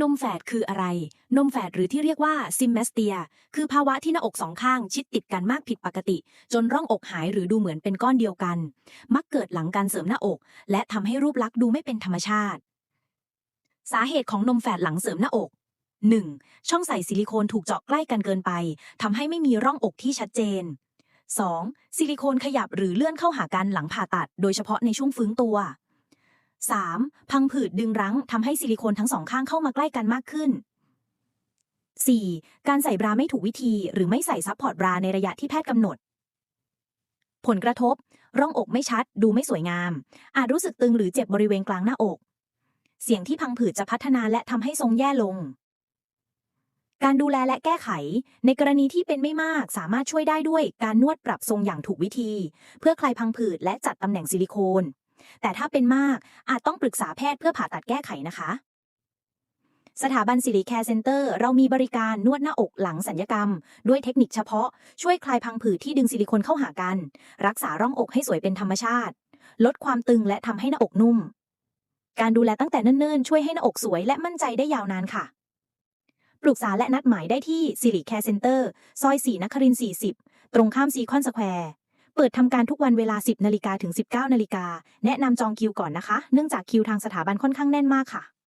นมแฝดคืออะไร นมแฝดหรือที่เรียกว่าซิมเมสเตีย คือภาวะที่หน้าอกสองข้างชิดติดกันมากผิดปกติ จนร่องอกหายหรือดูเหมือนเป็นก้อนเดียวกัน มักเกิดหลังการเสริมหน้าอก และทำให้รูปลักษณ์ดูไม่เป็นธรรมชาติ สาเหตุของนมแฝดหลังเสริมหน้าอก 1. ช่องใส่ซิลิโคนถูกเจาะใกล้กันเกินไปทำให้ไม่มีร่องอกที่ชัดเจน 2. ซิลิโคนขยับหรือเลื่อนเข้าหากันหลังผ่าตัด โดยเฉพาะในช่วงฟื้นตัว 3. พังผืดดึงรั้งทำให้ซิลิโคนทั้งสองข้างเข้ามาใกล้กันมากขึ้น 4. การใส่บราไม่ถูกวิธี หรือไม่ใส่ซัพพอร์ตบราในระยะที่แพทย์กำหนด ผลกระทบ ร่องอกไม่ชัด ดูไม่สวยงาม อาจรู้สึกตึงหรือเจ็บบริเวณกลางหน้าอก เสียงที่พังผืดจะพัฒนาและทำให้ทรงแย่ลง การดูแลและแก้ไข ในกรณีที่เป็นไม่มากสามารถช่วยได้ด้วยการนวดปรับทรงอย่างถูกวิธี เพื่อคลายพังผืดและจัดตำแหน่งซิลิโคน แต่ถ้าเป็นมากอาจต้องปรึกษาแพทย์เพื่อผ่าตัดแก้ไขนะคะ สถาบันสิริแคร์เซ็นเตอร์เรามีบริการนวดหน้าอกหลังสัญญกรรม ด้วยเทคนิคเฉพาะ ช่วยคลายพังผืดที่ดึงซิลิโคนเข้าหากัน รักษาร่องอกให้สวยเป็นธรรมชาติ ลดความตึงและทำให้หน้าอกนุ่ม การดูแลตั้งแต่เนิ่นๆ ช่วยให้หน้าอกสวยและมั่นใจได้ยาวนานค่ะปรึกษาและนัดหมายได้ที่สิริแคร์เซ็นเตอร์ซอย 4นครินทร์40 ตรงข้ามซีคอนสแควร์ เปิดทำการทุกวันเวลา 10นาฬิกาถึง 19นาฬิกาแนะนำจองคิวก่อนนะคะ เนื่องจากคิวทางสถาบันค่อนข้างแน่นมากค่ะ